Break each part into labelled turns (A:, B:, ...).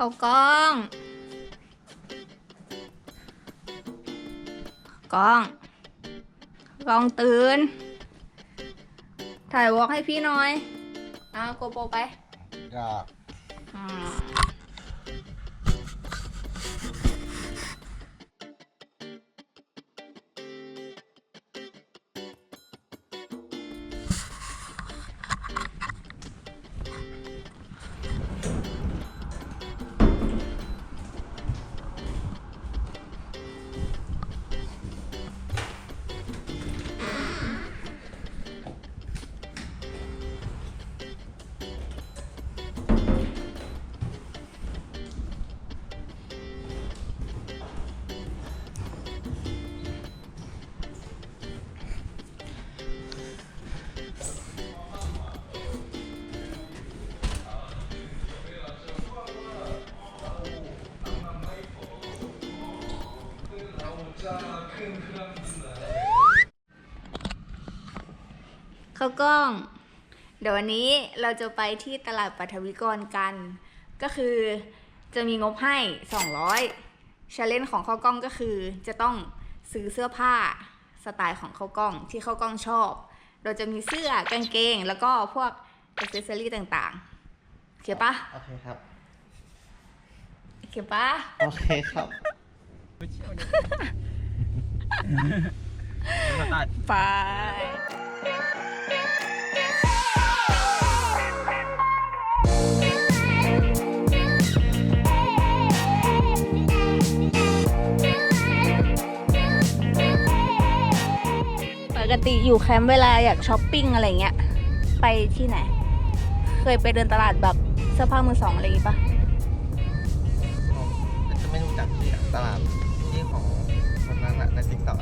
A: เขากล้อง กล้อง กล้องตื่น ถ่ายวอล์กให้พี่หน่อย เอาโกโปรไป
B: อยาก
A: อืม ขากล้อง เดี๋ยววันนี้เราจะไปที่ตลาดปัทวิกรกัน ก็คือจะมีงบให้ 200ชาเลนของข้าวกล้องก็คือ จะต้องซื้อเสื้อผ้าสไตล์ของข้าวกล้องที่ข้าวกล้องชอบ เราจะมีเสื้อกางเกง แล้วก็พวกอ c เซอรี่ต่างๆโอเคปะ
B: โอเคครับ
A: โอเคปะ
B: โอเคครับ
A: ไป กติอยู่แคมป์เวลาอยากช้อปปิ้งอะไรเงี้ย ไปที่ไหน เคยไปเดินตลาดแบบเสื้อผ้ามือสองอะไรอย่างงี้ปะ
B: ผมจะไม่รู้จักที่ตลาดที่ของคนนั้นอะในติ๊กต็อก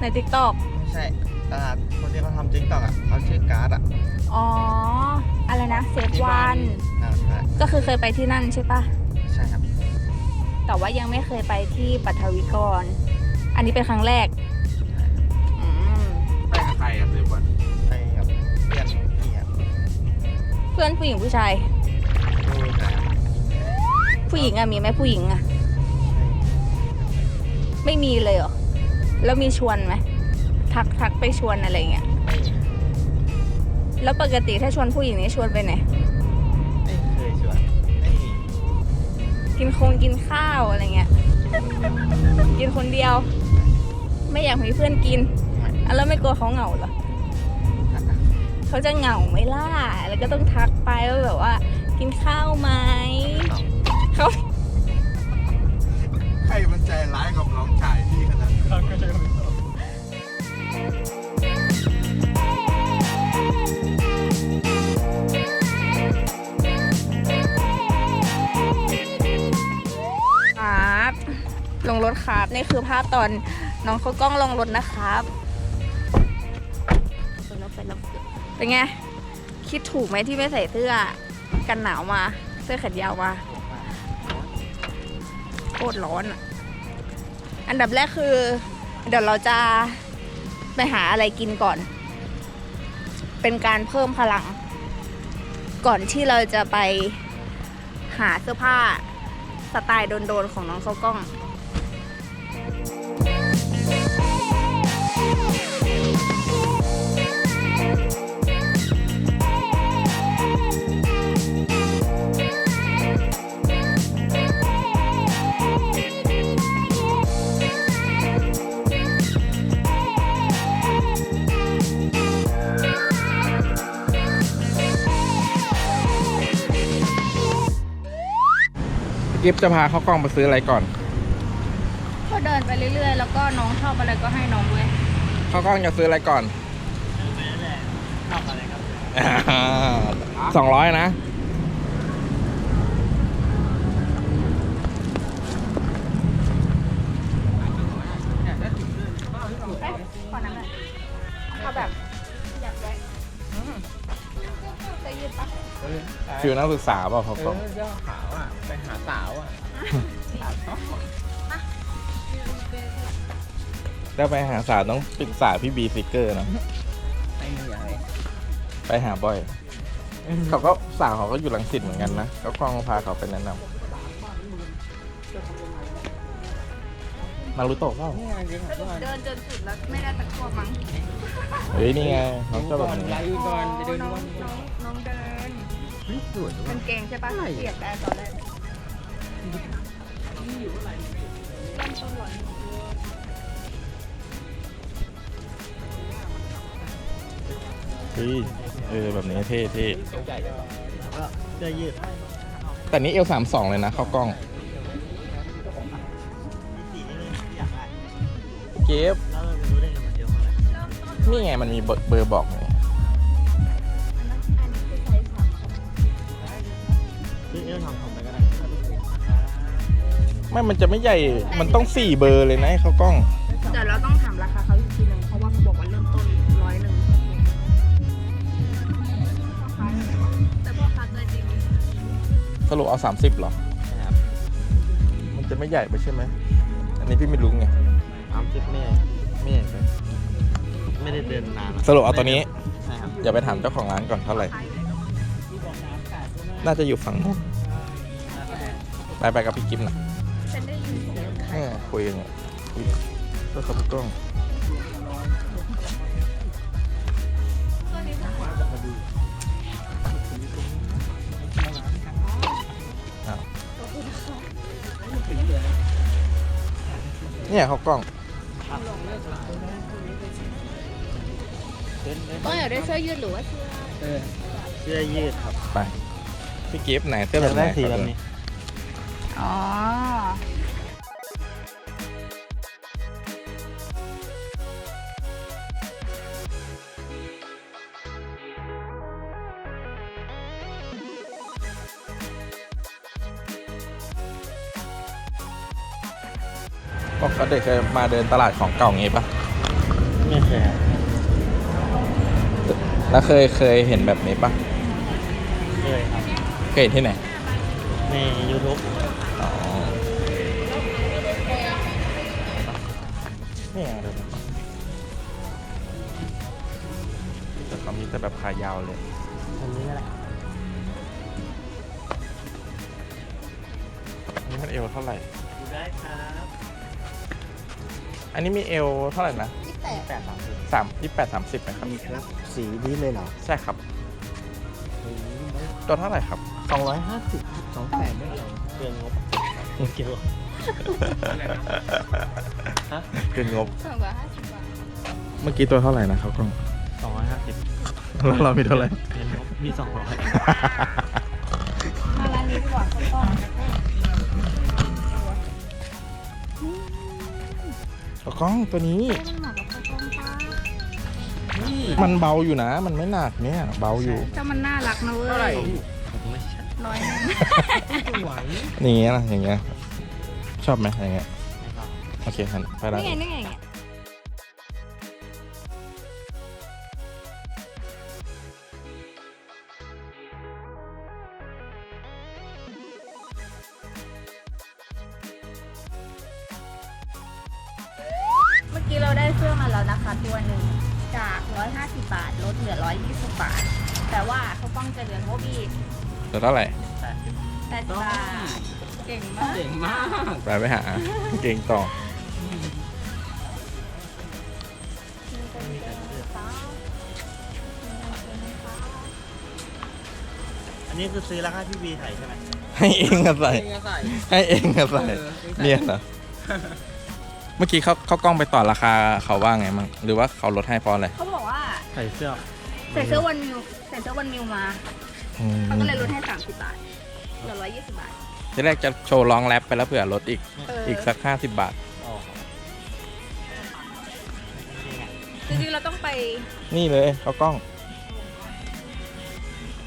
A: ในทิกตอก
B: ไม่ใช่ตลาดคนที่เขาทำติ๊กต็อกอะเขาชื่อการ์ดอะ
A: อ๋อ อะไรนะเซฟวัน
B: อ่าใช่
A: ก็คือเคยไปที่นั่นใช่ปะ
B: ใช่ครับ
A: แต่ว่ายังไม่เคยไปที่ปัทวิกร อันนี้เป็นครั้งแรก
B: พื่อน
A: ผู้หญิงผู้ชาย
B: ดูแต่
A: ผู้หญิงอะมีไหมผู้หญิงอะไม่มีเลยเหรอ แล้วมีชวนไหมทักทักไปชวนอะไรเงี้ย
B: ไม่ไม่
A: แล้วปกติถ้าชวนผู้หญิงนี่ชวนไปไหน
B: ไม่เคยชวนไม่
A: กินคงกินข้าวอะไรเงี้ย กินคนเดียว ไม่อยากมีเพื่อนกินอะแล้วไม่กลัวเขาเหงาเหรอ เขาจะเหงาไหมล่ะ แล้วก็ต้องทักไปว่าแบบว่า กินข้าวไหมเขา
C: ใครมันใจร้ายกับน้องชายพี่ขนาดนั้น
A: ครับลงรถครับ นี่คือภาพตอนน้องเขากล้องลงรถนะครับ เป็นไง คิดถูกไหมที่ไม่ใส่เสื้อ กันหนาวมา เสื้อแขนยาวมาโคตรร้อนอะอันดับแรกคือ เดี๋ยวเราจะไปหาอะไรกินก่อน เป็นการเพิ่มพลัง ก่อนที่เราจะไปหาเสื้อผ้าสไตล์โดนๆของน้องเขากล้อง
C: กิฟจะพาเข้ากล้องไปซื้ออะไรก่อน
A: ก็เดินไปเรื่อยๆ แล้วก็น้องชอบอะไรก็ให้น้องด้วย
C: เข้ากล้องจะซื้ออะไรก่อนสองร้อยนะ
A: เอ้ยขอน้ำหน่อยเอาแบบอยากแวะอืมจะยืดปะ
C: ฟิวนักศึกษาเปล่าเขากล้อง
B: เจ้าขาว ได้
C: ไปหาสาวต้องปรึกษาพี่บีซิกเกอร์นะ
B: ไม่มีอะไร
C: ไปหาบ่อย
B: ไป
C: เขาก็สาวเขาก็อยู่ลังสิตเหมือนกันนะก็กล้องพาเขาไปแนะนำนารุโตะเปล่า
A: เดินจนสุดแล้วไม่ได้ตะกัวมั้ง
C: เฮ้ยนี่ไงเขาชอบแบบนี้
A: ก่อนไปเดินน้องน้องน้องเดิน
B: สวย
A: มันเก่งใช่ปะเสียกได้ตอนแรก
C: เฮ้ ยเออแบบนี้เท่เท่
B: ก็เสื้อยืด
C: แต่นี้เอลสามสองเลยนะเข้ากล้อง
B: สีนี้เลยอยากได้
C: เก็บ
B: แล้วเราจะรู้ได้ไงมันเดียวเท่าไหร่
C: นี่ไงมันมีเบอร์เบอร์บอกไง
B: ซื้อเอลทำของไปก็ได้
C: ไม่มันจะไม่ใหญ่มันต้องสี่เบอร์เลยนะเข้ากล้อง
A: เดี๋ยวเราต้อง
C: สรุปเอาสามสิบหรอ
B: นะครับ
C: มันจะไม่ใหญ่ไปใช่ไหม อันนี้พี่ไม่รู้ไง
B: สามสิบไม่ไม่ไปไม่ได้เดินนานอะ
C: สรุปเอาตัวนี้
B: ใช่ครับ
C: อย่าไปถามเจ้าของร้านก่อนเท่าไหร่ น่าจะอยู่ฝั่งนู้นไปไปกับพี่กิมนะ
A: ฉันได้ยินเสียง
C: เนี่ยคุยกันเนี่ยคุยก็ขับกล้อง เนี่ยเขากล้อง
A: ต้องอยากได้เสื้อยืดหรือว่าเสื้อ
B: เออเสื้อยืดครับ
C: ไปพี่กิฟต์ไหนเสื้อแบบไหน
B: สีแบบนี้
A: อ๋อ
C: ปกติเคยมาเดินตลาดของเก่างี้ปะ
B: ไม่เคยครับ
C: แล้วเคยเคยเห็นแบบนี้ปะ
B: เคยครับ
C: เคยเห็นที่ไหน
B: ใน YouTube
C: อ๋อนี่ไงเดี๋ยวนะแต่เขามีแต่แบบขายาวเลย
B: อันนี้นั่นแหละ
C: อันนี้มันเอวเท่าไหร่
B: ดูได้ครับ
C: อันนี้มีเอวเท่าไหร่นะ
B: แปดสามสิบ
C: สามยี่แปดสามสิบนะครับ
B: มีครับ สีนี้เลยเหรอ
C: ใช่ครับ ตัวเท่าไหร่ครับ
B: สองร้อยห้าสิบสองแปดไม่เหรอเกินงบเกี่ยวฮะ
C: เกินงบ
A: สองร้อยห้าสิบบาท
C: เมื่อกี้ตัวเท่าไหร่นะครับกล้อง
B: สองร้อยห้าสิบ
C: แล้วเรามีเท่าไหร่
B: เกินงบมีสองร้อย
A: ก
C: ล้องตัวนี้
A: มันเหมาะกับข้าวต้มป้า
C: มันเบาอยู่นะ มันไม่หนักเนี่ยเบาอยู่
A: ถ้ามันน่ารักนะเว้ย
B: ไม่ใช่
A: ร้อยหนึง
B: ไหว
C: อย่างเงี้ยนะอย่างเงี้ยชอบไหมอย่างเงี้ย
B: ไม่ครับ
C: โอเคหันไปแล้ว
A: นี่ไงนี่ไงเนี่ย แล้วนะคะ ตัวหนึ่งจาก 150 บาทลดเหลือ 120 บาท แต่ว่าเขาต้องจะเหลือโมบี
C: ตัวเท่าไหร่
B: แปดสิบ
A: 80บาทเก่งมาก
B: เจ๋งมาก
C: ไปไปหา เก่งต่อ
B: อันนี้คือซื้อราคาพี่วีไทยใช่ไหม
C: ให้เองอะใส่
B: ใส่
C: ให้เองอะใส่เนี่ยเหรอ เมื่อกี้เขาเขากล้องไปต่อราคาเขาว่าไงมั่งหรือว่าเขาลดให้เพราะอะไร
A: เขาบอกว่า
B: ใส่เสื้อ
A: ใส่เสื้อวันมิวใส่เสื้อวันมิวมา
C: อืม
A: เขาก็เลยลดให้30บาทเหลือ120บาท
C: ทีแรกจะโชว์ร้องแรปไปแล้วเผื่อลดอีก
A: เออ
C: อีกสักห้าสิบบาท
B: อ๋อ
A: จริงๆเราต้องไป
C: นี่เลยเขากล้อง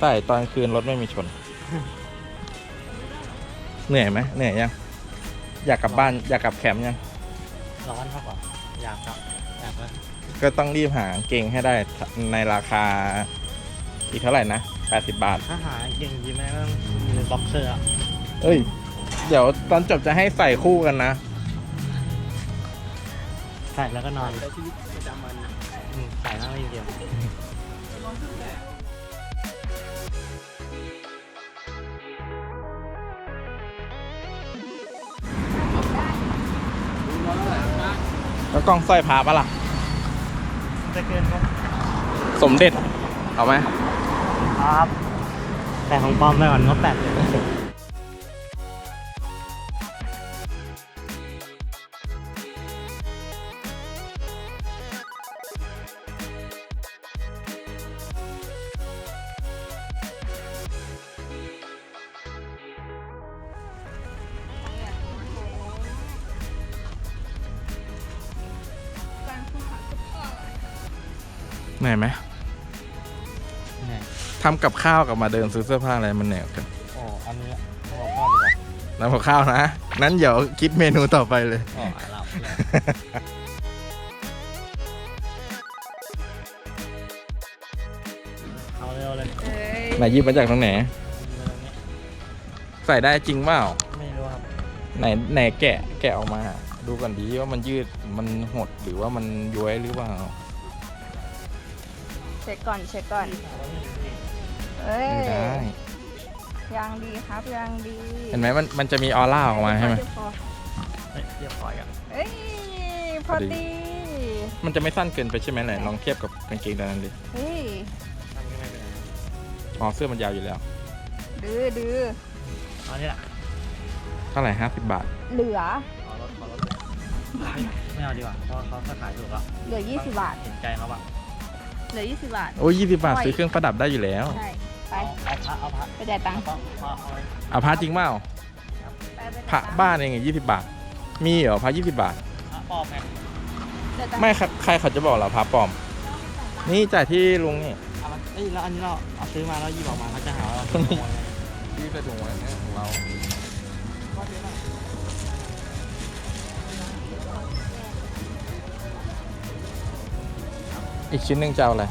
C: ใส่ตอนคืนรถไม่มีชน เหนื่อยไหมเหนื่อยยัง อยากกลับบ้านอยากกลับแคมป์ยัง
B: ร้อนมากกว่าอยากครับอยากเลย
C: ก็ต้องรีบหากางเกงให้ได้ในราคา อีกเท่าไหร่นะ 80 บาท
B: ถ้าหาเก่งจริงไหมต้องมีบ็อกเซอร์อะ
C: เอ้ย เดี๋ยวตอนจบจะให้ใส่คู่กันนะ
B: ใส่แล้วก็นอนชีวิตประจำวันใส่แล้วไม่เดีย
C: แล้วกล้องสร้อยพาปะล่ะ
B: จะเกินครับ
C: สมเด็จ เอาไหม
B: ครับ แต่ของปลอมไปก่อนงบแปดเลย
C: เหนื่อยไหมทำกับข้าวกับมาเดินซื้อเสื้อผ้าอะไรมันเหนื่อยกัน
B: โอ้อันนี้บอกพ่อดีกว่า
C: แล้วกับข้าวนะ นั้นเดี๋ยวคิดเมนูต่อไปเลย
B: อ๋อหลับเอาเร็วเลย
A: เอ้ย
C: ไหนหยิบมาจากตรงไหนใส่ได้จริงเปล่า
B: ไม่รู้ครับ
C: ไหนไหนแกะแกะออกมา ดูก่อนดีว่ามันยืดมันหดหรือว่ามันย้วยหรือเปล่า
A: เช็คก่อนเช็คก่อนเอ้ย
C: ไม่ได้
A: ยังดีครับยังดี
C: เห็นไหมมันมันจะมีออร่าออกมาใช่ไหม
A: เดี๋ยวพอ
B: เฮ้ยเรียบร้อยกัน
A: เอ้ยพอ
C: พอดี
A: ดี
C: มันจะไม่สั้นเกินไปใช่ไหมไหนลองเทียบกับกางเกงตัวนั้นดิ
A: เฮ้ย
B: ทำยังไงเป็น
C: อ๋อเสื้อมันยาวอยู่แล้ว
A: ดื้อดื้อ
B: เอาเนี่ย
C: เท่าไหร่ห้าสิบบาท
A: เหลือ
B: ขอลดขอลดไม่เอาดีกว่าเพราะเขาขายถูกแล้ว
A: เหลือ 20 บาท
B: เห็นใจเขาบ้าง
A: เหลือ 20 บาท
C: โอ้ยยี่สิบบาท
A: โอ้ย
C: ซื้อเครื่องประดับได้อยู่แล้ว
A: ใช่ ไป
B: เอาพระเอาพระ
A: ไปจ่ายตังค์
B: เอาพระเอาไว้
C: เอาพระจริงเปล่า
A: ไปไป
C: พระบ้านเองยี่สิบบาท มีเหรอพระยี่สิบบาท
B: พระปลอมไง
A: จ่ายตังค์
C: ไม่ใครใครเขาจะบอกเราพระปลอม นี่จ่ายที่ลุงนี่
B: เอามาเอ้ยแล้วอันนี้เราเอาซื้อมาแล้วหยิบออกมาเขาจะหาว่าเราขโมยไง
C: ที่กระดุงไว้เนี่ยของเรา อีกชิ้นหนึ่งจะเอาอะไร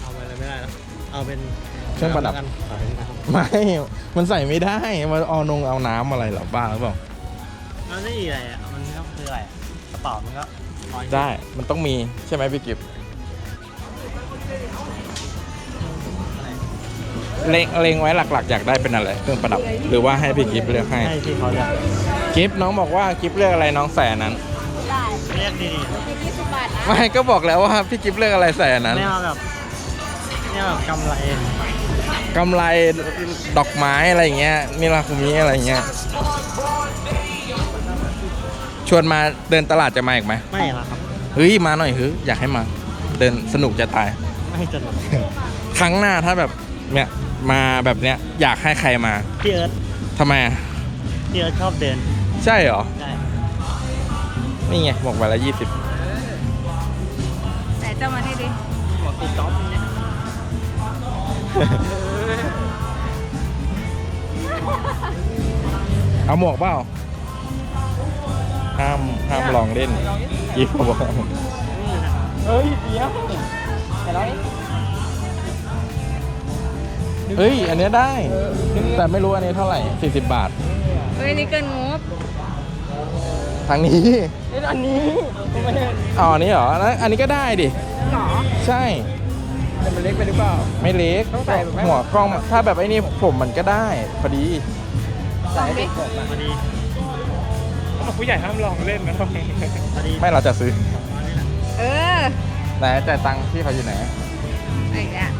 B: เอาไปเลยไม่ได้นะเอาเป็น
C: เครื่องประดับ
B: น้ำแล้วกันเอาเป็นน้ำ
C: ไม่ มันใส่ไม่ได้ มันเอานงเอาน้ำอะไรเหรอบ้าหรือเปล่า
B: มันไม่มีอะไรอะมันก็คืออะไรอะกระเป๋ามันก็น้อย
C: ได้ มันต้องมีใช่ไหมพี่กิฟต์เลงเลงไว้หลักๆ อยากได้เป็นอะไร เครื่องประดับ หรือว่าให้พี่กิฟต์เลือกให้
B: ให้ที่เขาเลือก
C: กิฟต์น้องบอกว่ากิฟต์เลือกอะไรน้องใส่อันนั้น
A: ได้
B: เรียกดี
A: เไม่
C: ก็บอกแล้วว่าพี่กิฟต์เลือกอะไรใส่อัน
B: ๆ
C: นั้น
B: ไม่เอาแบบไม่เอาแบบกำไร
C: กำไรดอกไม้อะไรอย่างเงี้ยมิราคุมิอะไรอย่างเงี้ย ชวนมาเดินตลาดจะมาอีกไหม
B: ไม่ละครับ
C: เฮ้ยมาหน่อยเฮ้ยอยากให้มา เดินสนุกจะตาย
B: ไม่จะหนุก
C: ครั้งหน้าถ้าแบบเนี่ยมาแบบเนี้ยอยากให้ใครมา
B: พี่เอิร์ธ
C: ทำไมอะ
B: พี่เอิร์ธชอบเดิน
C: ใช่เหรอ
B: ใช่
C: นี่ไงบอกไปละยี่สิบ
A: ไหนจะมาให้ดิ
B: บอกติดจ็อบเนี่ย
C: เอาหมวกเปล่าห้ามห้ามลองเล่นกิฟต์บอกเฮ้ยเดี๋ยวเฮ้ย อันเนี้ยได้ แต่ไม่รู้อันนี้เท่าไหร่ 40 บาท
A: เฮ้ย นี่เกินงบ
C: ทางนี้
B: อันนี้
C: อ๋ออันนี้เหรอแล้วอันนี้ก็ได้ดิ
A: หรอ
C: ใช่
B: แต่มันเล็กไปหรือเปล่า
C: ไม่เล็ก
B: ต้องใส่แบบ
C: หัวกล้องถ้าแบบไอ้นี่ผมมันก็ได้พอดี
A: ลองดิ
B: พอดี
C: ผู้ใหญ่ห้ามลองเล่นนะ
B: พอดี
C: ไม่เราจะซื้อ
A: เออ
C: ไหนจ่ายตังค์ที่เขาอยู่ไหน
A: ไอ้เนี่ยเย้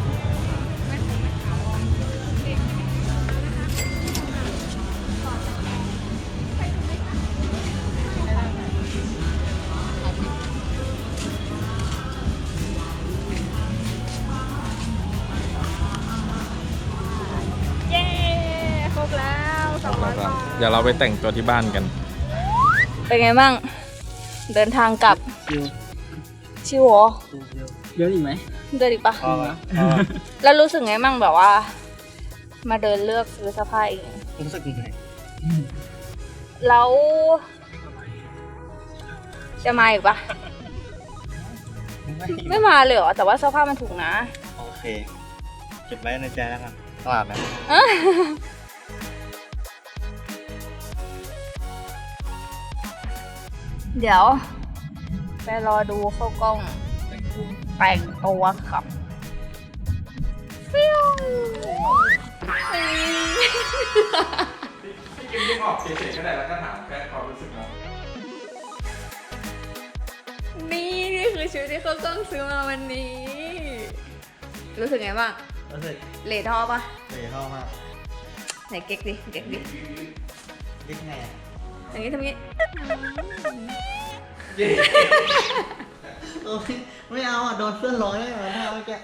C: ดี๋ยวเราไปแต่งตัวที่บ้านกัน
A: เป็นไงบ้าง เดินทางกลับ
B: ชิว
A: ชิวเหรอ
B: เยอะอีกไหม
A: เดินอีกปะ
B: พอแล้ว
A: แล้วรู้สึกไงบ้างแบบว่า มาเดินเลือกซื้อเสื้อผ้าเอง
B: รู้สึกยังไง
A: แล้วจะมาอีกปะไม่มาเลยเหรอแต่ว่าเสื้อผ้ามันถูกนะ
B: โอเค เก็บไว้ในใจแล้วกันตลาดนะ
A: เดี๋ยว ไปรอดูเข้ากล้องแต่งตัวครับฟิว
C: กินที่บอกเฉยๆก็ได้แล้วก็ถามแค่ความรู้สึกนะ
A: คือชุดที่เขาต้องซื้อมาวันนี้ รู้สึกไงบ้าง
B: รู้สึก
A: เลทอปะ
B: เสียชอบมาก
A: ไหนเก๊กดิเก๊กดิ
B: ยิ่งไง
A: อย่างนี้ทำงี้
B: โอ้ยไม่เอาอะ โดนเพื่อนร้อยเลยนะท่าเมื่อกี้